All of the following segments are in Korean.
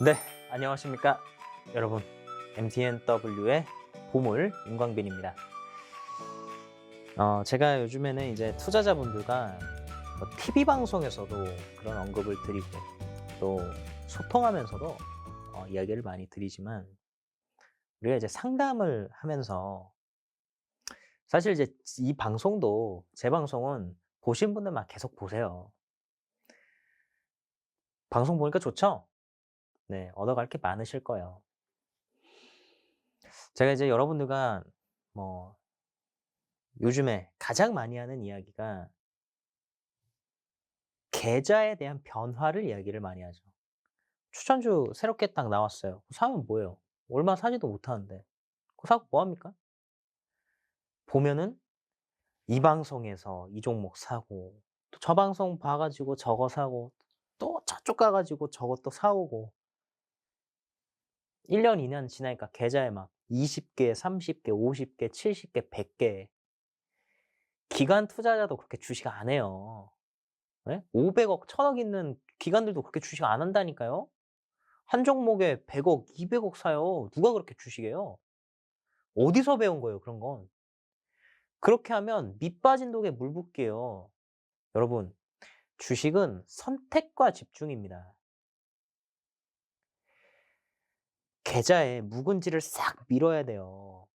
네, 안녕하십니까. 여러분, MTNW의 보물 임광빈입니다. 어, 제가 요즘에는 이제 투자자분들과 뭐 TV 방송에서도 그런 언급을 드리고 또 소통하면서도 어, 이야기를 많이 드리지만 우리가 이제 상담을 하면서 사실 이제 이 방송도 제 방송은 보신 분들만 계속 보세요. 방송 보니까 좋죠? 네, 얻어갈 게 많으실 거예요. 제가 이제 여러분들과 뭐 요즘에 가장 많이 하는 이야기가 계좌에 대한 변화를 이야기를 많이 하죠. 추천주 새롭게 딱 나왔어요. 사면 뭐예요? 얼마 사지도 못하는데. 그거 사고 뭐합니까? 보면은 이 방송에서 이 종목 사고, 또 저 방송 봐가지고 저거 사고, 또 저쪽 가가지고 저것도 사오고, 1년, 2년 지나니까 계좌에 막 20개, 30개, 50개, 70개, 100개. 기관 투자자도 그렇게 주식 안 해요. 네? 500억, 1000억 있는 기관들도 그렇게 주식 안 한다니까요? 한 종목에 100억, 200억 사요. 누가 그렇게 주식해요? 어디서 배운 거예요, 그런 건? 그렇게 하면 밑 빠진 독에 물 붓게요. 여러분, 주식은 선택과 집중입니다. 계좌에 묵은지를 싹 밀어야 돼요.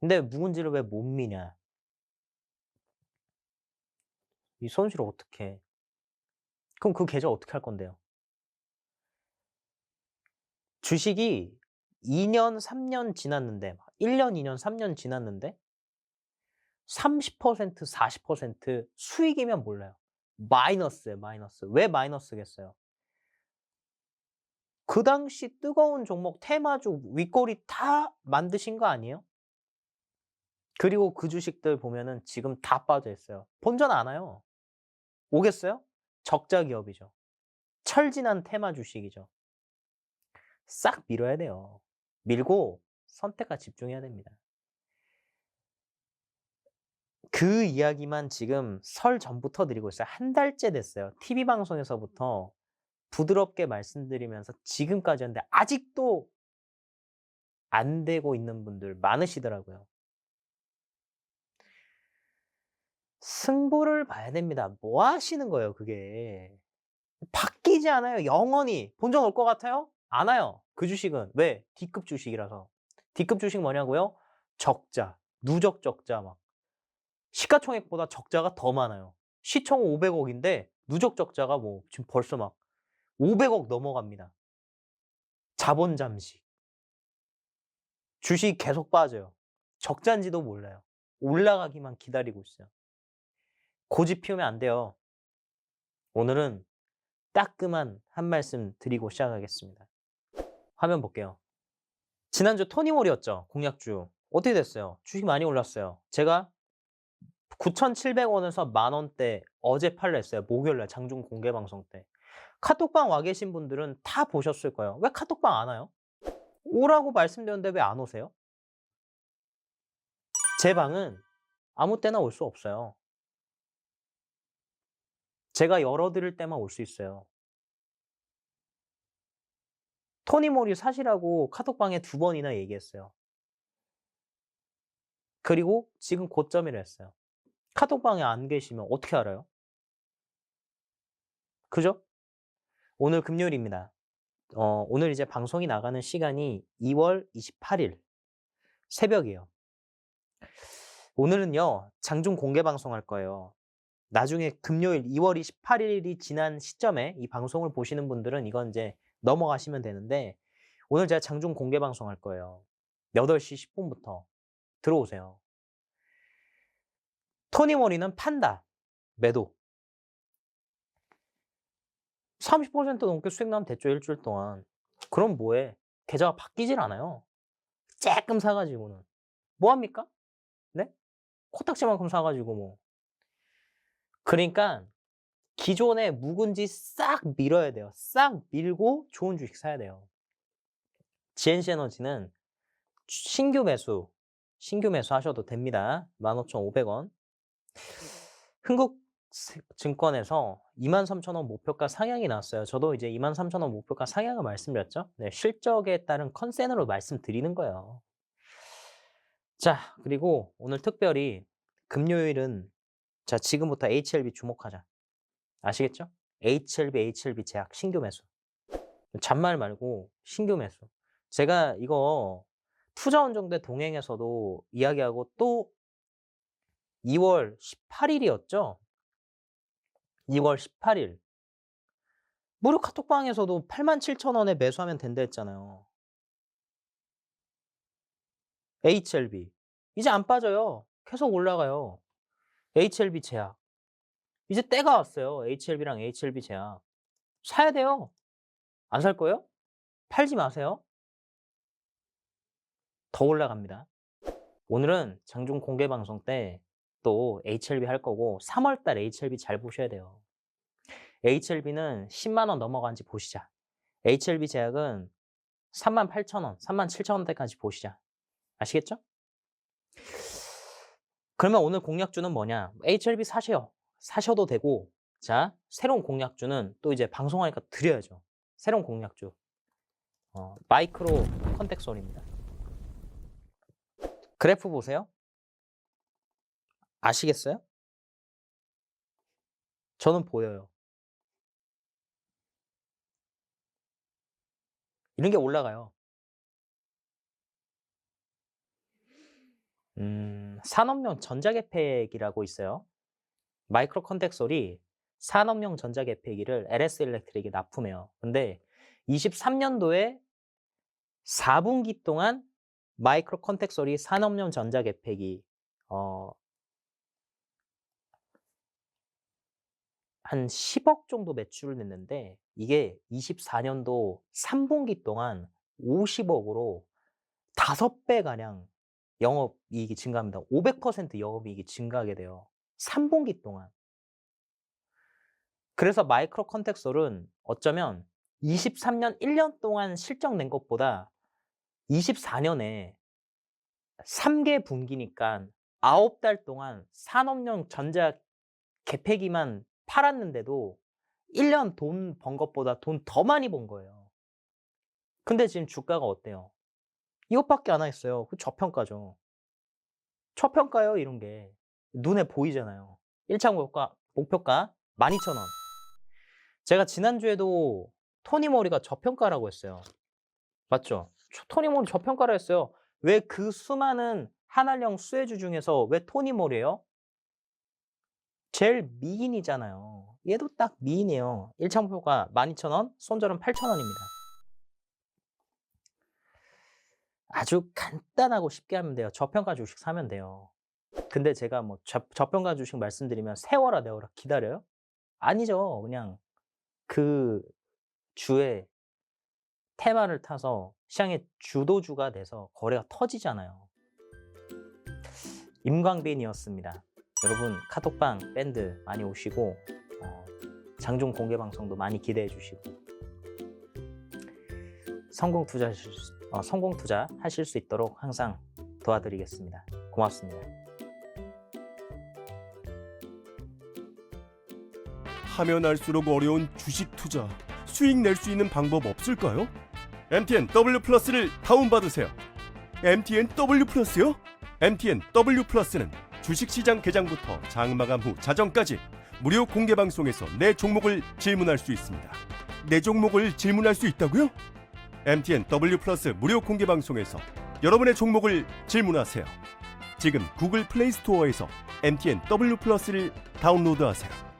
근데 묵은지를 왜 못 미냐? 이 손실을 어떻게 해? 그럼 그 계좌 어떻게 할 건데요? 주식이 2년, 3년 지났는데, 1년, 2년, 3년 지났는데, 30%, 40% 수익이면 몰라요. 마이너스예요, 마이너스. 왜 마이너스겠어요? 그 당시 뜨거운 종목 테마주 윗꼬리 다 만드신 거 아니에요? 그리고 그 주식들 보면은 지금 다 빠져 있어요. 본전 안 와요. 오겠어요? 적자 기업이죠. 철진한 테마 주식이죠. 싹 밀어야 돼요. 밀고 선택과 집중해야 됩니다. 그 이야기만 지금 설 전부터 드리고 있어요. 한 달째 됐어요. TV 방송에서부터 부드럽게 말씀드리면서 지금까지 하는데 아직도 안 되고 있는 분들 많으시더라고요. 승부를 봐야 됩니다. 뭐 하시는 거예요, 그게? 바뀌지 않아요. 영원히. 본전 올 것 같아요? 안 와요. 그 주식은. 왜? D급 주식이라서. D급 주식 뭐냐고요? 적자. 누적 적자 막. 시가총액보다 적자가 더 많아요. 시총 500억인데 누적 적자가 뭐 지금 벌써 막 500억 넘어갑니다. 자본 잠식. 주식 계속 빠져요. 적자인지도 몰라요. 올라가기만 기다리고 있어요. 고집 피우면 안 돼요. 오늘은 따끔한 한 말씀 드리고 시작하겠습니다. 화면 볼게요. 지난주 토니몰이었죠. 공약주. 어떻게 됐어요? 주식 많이 올랐어요. 제가 9,700원에서 만원대 어제 팔려 했어요. 목요일날 장중 공개 방송 때. 카톡방 와 계신 분들은 다 보셨을 거예요. 왜 카톡방 안 와요? 오라고 말씀드렸는데 왜 안 오세요? 제 방은 아무 때나 올 수 없어요. 제가 열어드릴 때만 올 수 있어요. 토니몰이 사시라고 카톡방에 두 번이나 얘기했어요. 그리고 지금 고점이라 했어요. 카톡방에 안 계시면 어떻게 알아요? 그죠? 오늘 금요일입니다. 어, 오늘 이제 방송이 나가는 시간이 2월 28일 새벽이에요. 오늘은요, 장중 공개 방송 할 거예요. 나중에 금요일 2월 28일이 지난 시점에 이 방송을 보시는 분들은 이건 이제 넘어가시면 되는데, 오늘 제가 장중 공개 방송 할 거예요. 8시 10분부터 들어오세요. 토니모니는 판다. 매도. 30% 넘게 수익 나면 됐죠, 일주일 동안. 그럼 뭐해? 계좌가 바뀌질 않아요. 쬐끔 사가지고는. 뭐합니까? 네? 코딱지만큼 사가지고 뭐. 그러니까 기존의 묵은지 싹 밀어야 돼요. 싹 밀고 좋은 주식 사야 돼요. GNC 에너지는 신규 매수, 신규 매수 하셔도 됩니다. 15,500원. 흥국 스- 증권에서 23,000원 목표가 상향이 나왔어요. 저도 이제 23,000원 목표가 상향을 말씀드렸죠. 네, 실적에 따른 컨센으로 말씀드리는 거예요. 자, 그리고 오늘 특별히 금요일은 자, 지금부터 HLB 주목하자. 아시겠죠? HLB, HLB 제약 신규 매수. 잔말 말고 신규 매수. 제가 이거 투자원정대 동행에서도 이야기하고 또 2월 18일이었죠? 2월 18일. 무료 카톡방에서도 87,000원에 매수하면 된다 했잖아요. HLB. 이제 안 빠져요. 계속 올라가요. HLB 제약. 이제 때가 왔어요. HLB랑 HLB 제약. 사야 돼요. 안 살 거예요? 팔지 마세요. 더 올라갑니다. 오늘은 장중 공개 방송 때 또 HLB 할 거고 3월 달 HLB 잘 보셔야 돼요. HLB는 10만 원 넘어간지 보시자. HLB 제약은 3만 8천 원, 3만 7천 원대까지 보시자. 아시겠죠? 그러면 오늘 공략주는 뭐냐? HLB 사세요. 사셔도 되고, 자, 새로운 공략주는 또 이제 방송하니까 드려야죠. 새로운 공략주. 어, 마이크로 컨택솔입니다. 그래프 보세요. 아시겠어요? 저는 보여요. 이런 게 올라가요. 음, 산업용 전자계팩이라고 있어요. 마이크로 컨택솔이 산업용 전자계팩기를 LS 일렉트릭에 납품해요. 근데 23년도에 4분기 동안 마이크로 컨택솔이 산업용 전자계팩이 어, 한 10억 정도 매출을 냈는데 이게 24년도 3분기 동안 50억으로 5배 가량 영업 이익이 증가합니다. 500% 영업 이익이 증가하게 돼요. 3분기 동안. 그래서 마이크로 컨택솔은 어쩌면 23년 1년 동안 실적 낸 것보다 24년에 3개 분기니까 9달 동안 산업용 전자 개폐기만 팔았는데도 1년 돈 번 것보다 돈 더 많이 번 거예요. 근데 지금 주가가 어때요? 이것밖에 안 하겠어요. 그 저평가죠. 저평가요, 이런 게. 눈에 보이잖아요. 1차 목표가, 목표가 12,000원. 제가 지난주에도 토니 모리가 저평가라고 했어요. 맞죠? 저- 토니 모리 저평가라 했어요. 왜 그 수많은 한알령 수혜주 중에서 왜 토니 모리예요? 제일 미인이잖아요. 얘도 딱 미인이에요. 1차 목표가 12,000원, 손절은 8,000원입니다. 아주 간단하고 쉽게 하면 돼요. 저평가 주식 사면 돼요. 근데 제가 뭐 저, 저평가 주식 말씀드리면 세워라 내워라 기다려요? 아니죠. 그냥 그 주에 테마를 타서 시장의 주도주가 돼서 거래가 터지잖아요. 임광빈이었습니다. 여러분 카톡방 밴드 많이 오시고 어, 장중 공개 방송도 많이 기대해 주시고 성공 투자 어, 성공 투자 하실 수 있도록 항상 도와드리겠습니다. 고맙습니다. 하면 할수록 어려운 주식 투자 수익 낼 수 있는 방법 없을까요? MTN W 플러스를 다운받으세요. MTN W 플러스요? MTN W 플러스는 주식시장 개장부터 장마감 후 자정까지 무료 공개 방송에서 내 종목을 질문할 수 있습니다. 내 종목을 질문할 수 있다고요? MTN W 플러스 무료 공개 방송에서 여러분의 종목을 질문하세요. 지금 구글 플레이 스토어에서 MTN W 플러스를 다운로드하세요.